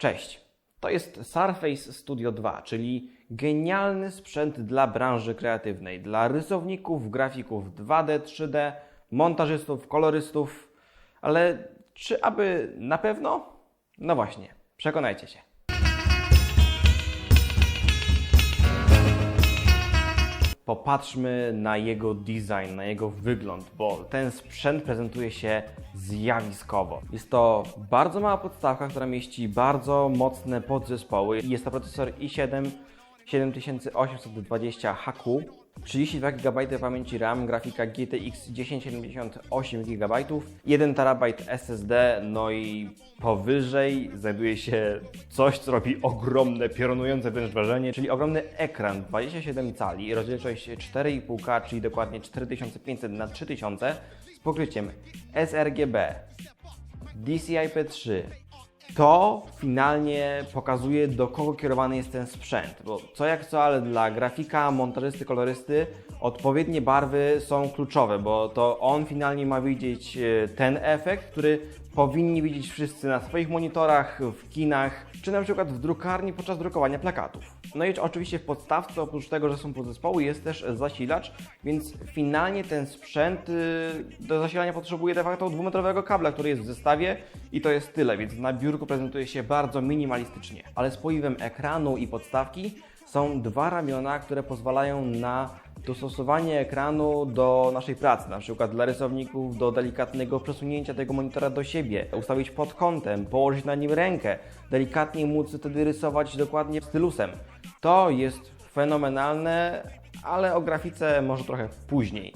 Cześć. To jest Surface Studio 2, czyli genialny sprzęt dla branży kreatywnej, dla rysowników, grafików 2D, 3D, montażystów, kolorystów. Ale czy aby na pewno? No właśnie, przekonajcie się. Popatrzmy na jego design, na jego wygląd, bo ten sprzęt prezentuje się zjawiskowo. Jest to bardzo mała podstawka, która mieści bardzo mocne podzespoły. Jest to procesor i7 7820 HQ, 32 GB pamięci RAM, grafika GTX 1070 8 GB, 1 TB SSD, no i powyżej znajduje się coś, co robi ogromne, piorunujące wręcz wrażenie, czyli ogromny ekran 27 cali, rozdzielczość 4,5K, czyli dokładnie 4500 na 3000 z pokryciem sRGB, DCI-P3, to finalnie pokazuje, do kogo kierowany jest ten sprzęt. Bo co jak co, ale dla grafika, montażysty, kolorysty odpowiednie barwy są kluczowe, bo to on finalnie ma widzieć e, ten efekt, który powinni widzieć wszyscy na swoich monitorach, w kinach, czy na przykład w drukarni podczas drukowania plakatów. No i oczywiście w podstawce, oprócz tego, że są podzespoły, jest też zasilacz, więc finalnie ten sprzęt y, do zasilania potrzebuje de facto dwumetrowego kabla, który jest w zestawie i to jest tyle, więc na biurku prezentuje się bardzo minimalistycznie. Ale z poiwem ekranu i podstawki są dwa ramiona, które pozwalają na dostosowanie ekranu do naszej pracy, na przykład dla rysowników do delikatnego przesunięcia tego monitora do siebie, ustawić pod kątem, położyć na nim rękę, delikatnie móc wtedy rysować dokładnie stylusem. To jest fenomenalne, ale o grafice może trochę później.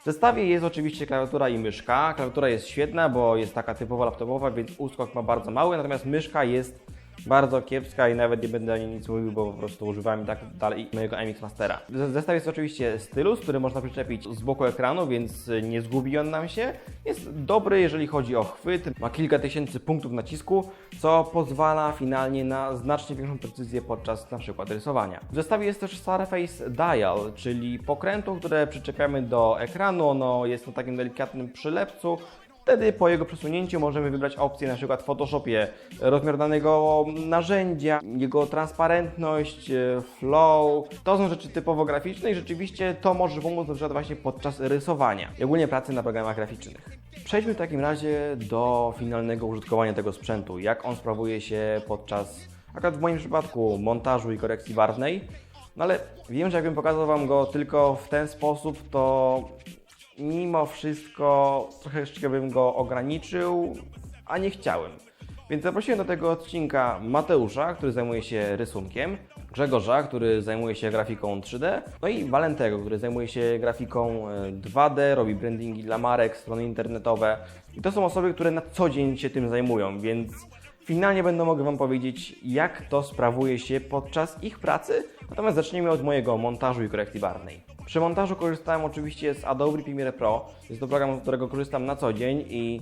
W zestawie jest oczywiście klawiatura i myszka. Klawiatura jest świetna, bo jest taka typowo laptopowa, więc uskok ma bardzo mały, natomiast myszka jest bardzo kiepska i nawet nie będę ani nic mówił, bo po prostu używałem i tak dalej mojego MX Mastera. Zestaw jest oczywiście stylus, który można przyczepić z boku ekranu, więc nie zgubi on nam się. Jest dobry, jeżeli chodzi o chwyt, ma kilka tysięcy punktów nacisku, co pozwala finalnie na znacznie większą precyzję podczas na przykład rysowania. W zestawie jest też Surface Dial, czyli pokrętło, które przyczepiamy do ekranu, ono jest na takim delikatnym przylepcu, Wtedy po jego przesunięciu możemy wybrać opcję na przykład w Photoshopie rozmiar danego narzędzia, jego transparentność, e, flow. To są rzeczy typowo graficzne i rzeczywiście to może pomóc na przykład właśnie podczas rysowania i ogólnie pracy na programach graficznych. Przejdźmy w takim razie do finalnego użytkowania tego sprzętu. Jak on sprawuje się podczas, akurat w moim przypadku, montażu i korekcji barwnej. No ale wiem, że jakbym pokazał Wam go tylko w ten sposób, to mimo wszystko troszeczkę bym go ograniczył, a nie chciałem. Więc zaprosiłem do tego odcinka Mateusza, który zajmuje się rysunkiem, Grzegorza, który zajmuje się grafiką 3D, no i Walentego, który zajmuje się grafiką 2D, e, robi brandingi dla marek, strony internetowe. I to są osoby, które na co dzień się tym zajmują, więc finalnie będę mogły Wam powiedzieć, jak to sprawuje się podczas ich pracy. Natomiast zacznijmy od mojego montażu i korekcji barwnej. Przy montażu korzystałem oczywiście z Adobe Premiere Pro. Jest to program, z którego korzystam na co dzień i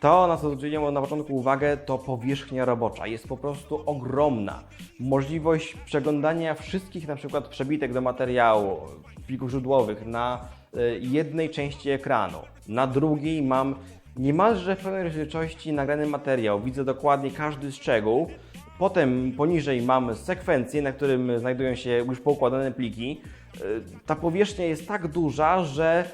to, na co zwróciłem na początku uwagę, to powierzchnia robocza. Jest po prostu ogromna. Możliwość przeglądania wszystkich na przykład przebitek do materiału, plików źródłowych na y, jednej części ekranu. Na drugiej mam niemalże w pełnej rozdzielczości nagrany materiał. Widzę dokładnie każdy szczegół. Potem poniżej mam sekwencję, na którym znajdują się już poukładane pliki. E, ta powierzchnia jest tak duża, że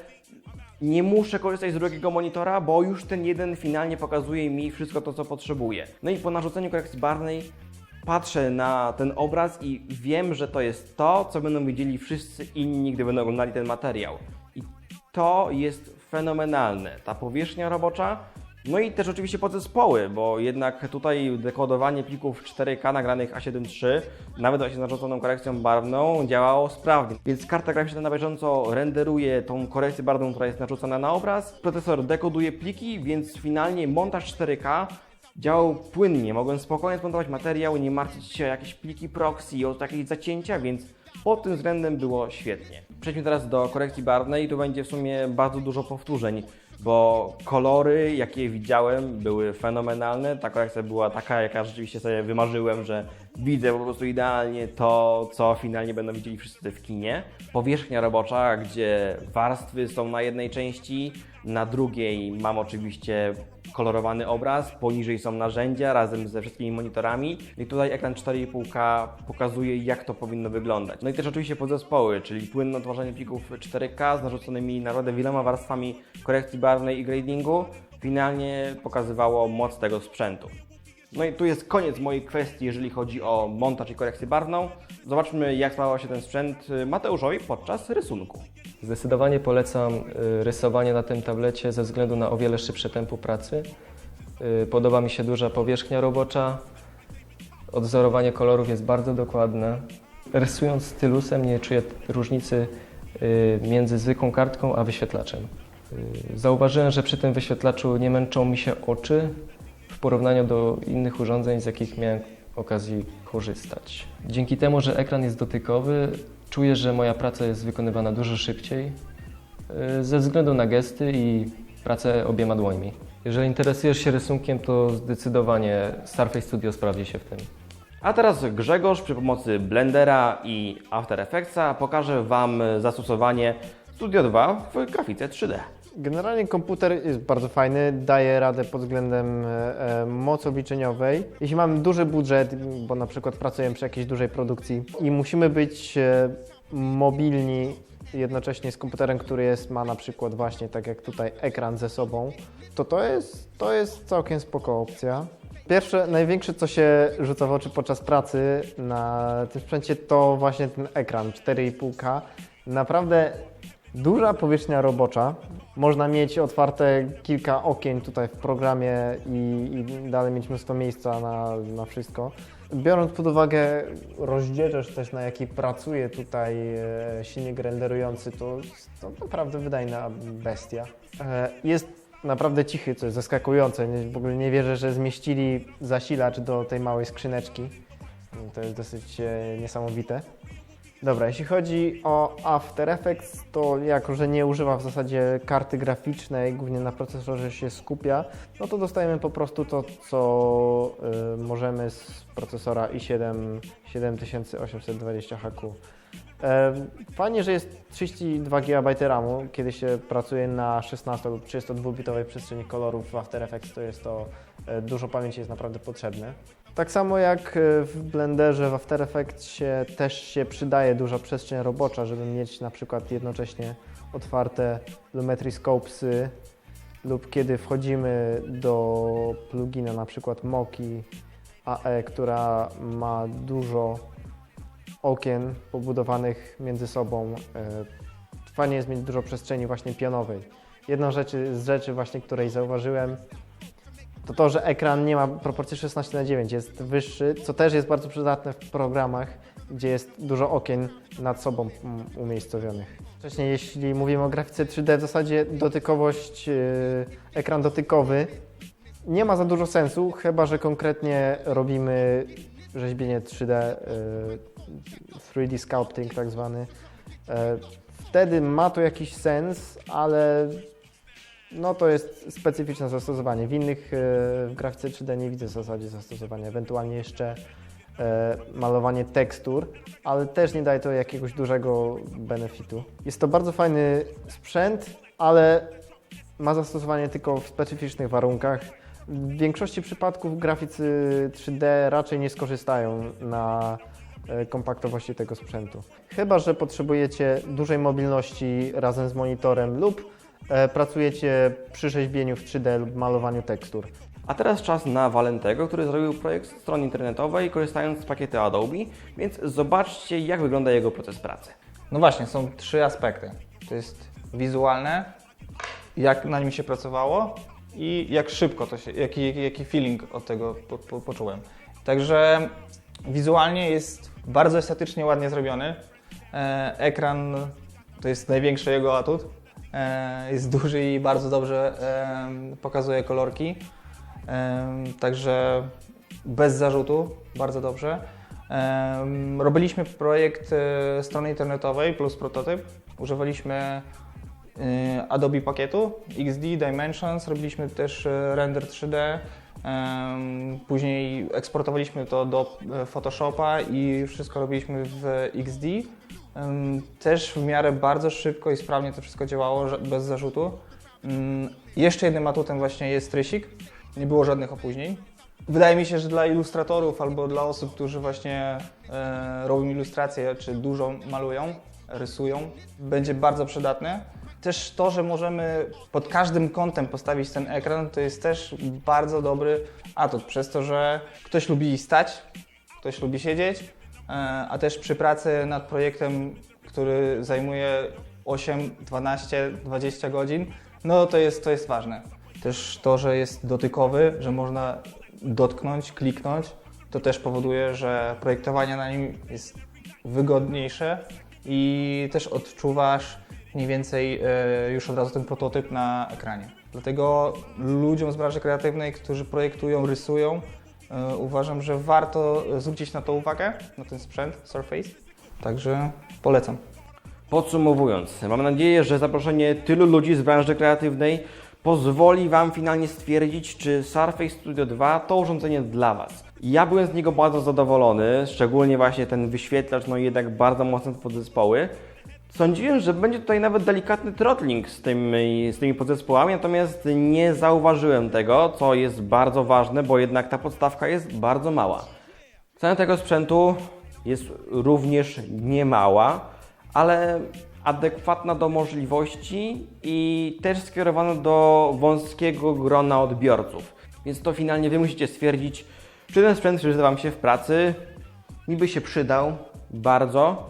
nie muszę korzystać z drugiego monitora, bo już ten jeden finalnie pokazuje mi wszystko to, co potrzebuję. No i po narzuceniu korekcji barwnej patrzę na ten obraz i wiem, że to jest to, co będą widzieli wszyscy inni, gdy będą oglądali ten materiał. I to jest fenomenalne. Ta powierzchnia robocza no i też oczywiście podzespoły, bo jednak tutaj dekodowanie plików 4K nagranych A7 III, nawet właśnie z narzuconą korekcją barwną, działało sprawnie. Więc karta graficzna na bieżąco renderuje tą korekcję barwną, która jest narzucona na obraz. Procesor dekoduje pliki, więc finalnie montaż 4K działał płynnie. Mogłem spokojnie zmontować materiał, nie martwić się o jakieś pliki proxy, o jakieś zacięcia, więc pod tym względem było świetnie. Przejdźmy teraz do korekcji barwnej. Tu będzie w sumie bardzo dużo powtórzeń bo kolory, jakie widziałem, były fenomenalne. Ta korekcja była taka, jaka rzeczywiście sobie wymarzyłem, że widzę po prostu idealnie to, co finalnie będą widzieli wszyscy w kinie. Powierzchnia robocza, gdzie warstwy są na jednej części, Na drugiej mam oczywiście kolorowany obraz, poniżej są narzędzia razem ze wszystkimi monitorami i tutaj ekran 4,5K pokazuje jak to powinno wyglądać. No i też oczywiście podzespoły, czyli płynne tworzenie plików 4K z narzuconymi naprawdę wieloma warstwami korekcji barwnej i gradingu finalnie pokazywało moc tego sprzętu. No i tu jest koniec mojej kwestii, jeżeli chodzi o montaż i korekcję barwną. Zobaczmy, jak sprawował się ten sprzęt y, Mateuszowi podczas rysunku. Zdecydowanie polecam y, rysowanie na tym tablecie ze względu na o wiele szybsze tempo pracy. Y, Podoba mi się duża powierzchnia robocza. Odwzorowanie kolorów jest bardzo dokładne. Rysując stylusem nie czuję różnicy między zwykłą kartką a wyświetlaczem. Zauważyłem, że przy tym wyświetlaczu nie męczą mi się oczy w porównaniu do innych urządzeń, z jakich miałem okazji korzystać. Dzięki temu, że ekran jest dotykowy, czuję, że moja praca jest wykonywana dużo szybciej y, ze względu na gesty i pracę obiema dłońmi. Jeżeli interesujesz się rysunkiem, to zdecydowanie Surface Studio sprawdzi się w tym. A teraz Grzegorz przy pomocy Blendera i After Effectsa pokaże Wam zastosowanie Studio 2 w grafice 3D. Generalnie komputer jest bardzo fajny, daje radę pod względem e, e, mocy obliczeniowej. Jeśli mamy duży budżet, bo na przykład pracujemy przy jakiejś dużej produkcji i musimy być e, mobilni jednocześnie z komputerem, który jest, ma na przykład właśnie tak jak tutaj ekran ze sobą, to to jest, to jest całkiem spoko opcja. Pierwsze, największe co się rzuca w oczy podczas pracy na tym sprzęcie to właśnie ten ekran 4,5K. Naprawdę Duża powierzchnia robocza. Można mieć otwarte kilka okien tutaj w programie i, i dalej mieć mnóstwo miejsca na, na wszystko. Biorąc pod uwagę rozdzielczość też, na jakiej pracuje tutaj e, silnik renderujący, to, to naprawdę wydajna bestia. E, jest naprawdę cichy, co jest zaskakujące. W ogóle nie wierzę, że zmieścili zasilacz do tej małej skrzyneczki. To jest dosyć e, niesamowite. Dobra, jeśli chodzi o After Effects, to jako, że nie używa w zasadzie karty graficznej, głównie na procesorze się skupia, no to dostajemy po prostu to, co y, możemy z procesora i7 7820HQ. E, Fajnie, że jest 32 GB RAMu, kiedy się pracuje na 16 lub 32-bitowej przestrzeni kolorów w After Effects, to jest to e, dużo pamięci jest naprawdę potrzebne. Tak samo jak e, w Blenderze, w After Effectsie też się przydaje duża przestrzeń robocza, żeby mieć na przykład jednocześnie otwarte Lumetri Scopesy lub kiedy wchodzimy do plugina na przykład Moki AE, która ma dużo okien pobudowanych między sobą. e, Fajnie jest mieć dużo przestrzeni właśnie pionowej. Jedną rzeczy, z rzeczy właśnie, której zauważyłem, to to, że ekran nie ma proporcji 16 na 9 jest wyższy, co też jest bardzo przydatne w programach, gdzie jest dużo okien nad sobą umiejscowionych. Wcześniej, jeśli mówimy o grafice 3D, w zasadzie dotykowość, yy, ekran dotykowy nie ma za dużo sensu, chyba że konkretnie robimy rzeźbienie 3D, yy, 3D sculpting tak zwany. Yy, Wtedy ma to jakiś sens, ale no to jest specyficzne zastosowanie. W innych e, w grafice 3D nie widzę w zasadzie zastosowania. Ewentualnie jeszcze e, malowanie tekstur, ale też nie daje to jakiegoś dużego benefitu. Jest to bardzo fajny sprzęt, ale ma zastosowanie tylko w specyficznych warunkach. W większości przypadków graficy 3D raczej nie skorzystają na e, kompaktowości tego sprzętu. Chyba, że potrzebujecie dużej mobilności razem z monitorem lub pracujecie przy rzeźbieniu w 3D lub malowaniu tekstur. A teraz czas na Walentego, który zrobił projekt strony internetowej korzystając z pakietu Adobe, więc zobaczcie jak wygląda jego proces pracy. No właśnie, są trzy aspekty. To jest wizualne, jak na nim się pracowało i jak szybko to się, jaki, jaki feeling od tego po, po, poczułem. Także wizualnie jest bardzo estetycznie, ładnie zrobiony. E, ekran to jest największy jego atut. E, jest duży i bardzo dobrze pokazuje kolorki. Także bez zarzutu, bardzo dobrze. Robiliśmy projekt e, strony internetowej plus prototyp. Używaliśmy e, Adobe pakietu XD, Dimensions, robiliśmy też render 3D. em, Później eksportowaliśmy to do Photoshopa i wszystko robiliśmy w XD. Też w miarę bardzo szybko i sprawnie to wszystko działało, bez zarzutu. Jeszcze jednym atutem właśnie jest rysik. Nie było żadnych opóźnień. Wydaje mi się, że dla ilustratorów albo dla osób, którzy właśnie e, robią ilustracje, czy dużo malują, rysują, będzie bardzo przydatne. Też to, że możemy pod każdym kątem postawić ten ekran, to jest też bardzo dobry atut, przez to, że ktoś lubi stać, ktoś lubi siedzieć, a też przy pracy nad projektem, który zajmuje 8, 12, 20 godzin, no to jest, to jest ważne. Też to, że jest dotykowy, że można dotknąć, kliknąć, to też powoduje, że projektowanie na nim jest wygodniejsze i też odczuwasz mniej więcej e, już od razu ten prototyp na ekranie. Dlatego ludziom z branży kreatywnej, którzy projektują, rysują, e, uważam, że warto zwrócić na to uwagę, na ten sprzęt Surface. Także polecam. Podsumowując, mam nadzieję, że zaproszenie tylu ludzi z branży kreatywnej pozwoli Wam finalnie stwierdzić, czy Surface Studio 2 to urządzenie dla Was. Ja byłem z niego bardzo zadowolony, szczególnie właśnie ten wyświetlacz, no jednak bardzo mocne podzespoły. Sądziłem, że będzie tutaj nawet delikatny throttling z tymi, z tymi podzespołami, natomiast nie zauważyłem tego, co jest bardzo ważne, bo jednak ta podstawka jest bardzo mała. Cena tego sprzętu jest również niemała, ale adekwatna do możliwości i też skierowana do wąskiego grona odbiorców. Więc to finalnie Wy musicie stwierdzić, czy ten sprzęt przyda Wam się w pracy. Niby się przydał bardzo,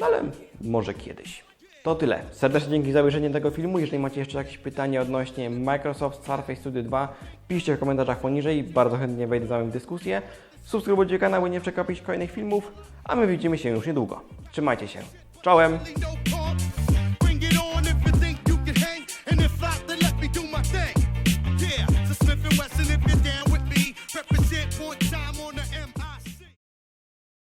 no ale może kiedyś. To tyle. Serdecznie dzięki za obejrzenie tego filmu. Jeżeli macie jeszcze jakieś pytania odnośnie Microsoft Surface Studio 2, piszcie w komentarzach poniżej. Bardzo chętnie wejdę z Wami w dyskusję. Subskrybujcie kanał, by nie przegapić kolejnych filmów, a my widzimy się już niedługo. Trzymajcie się. Czołem!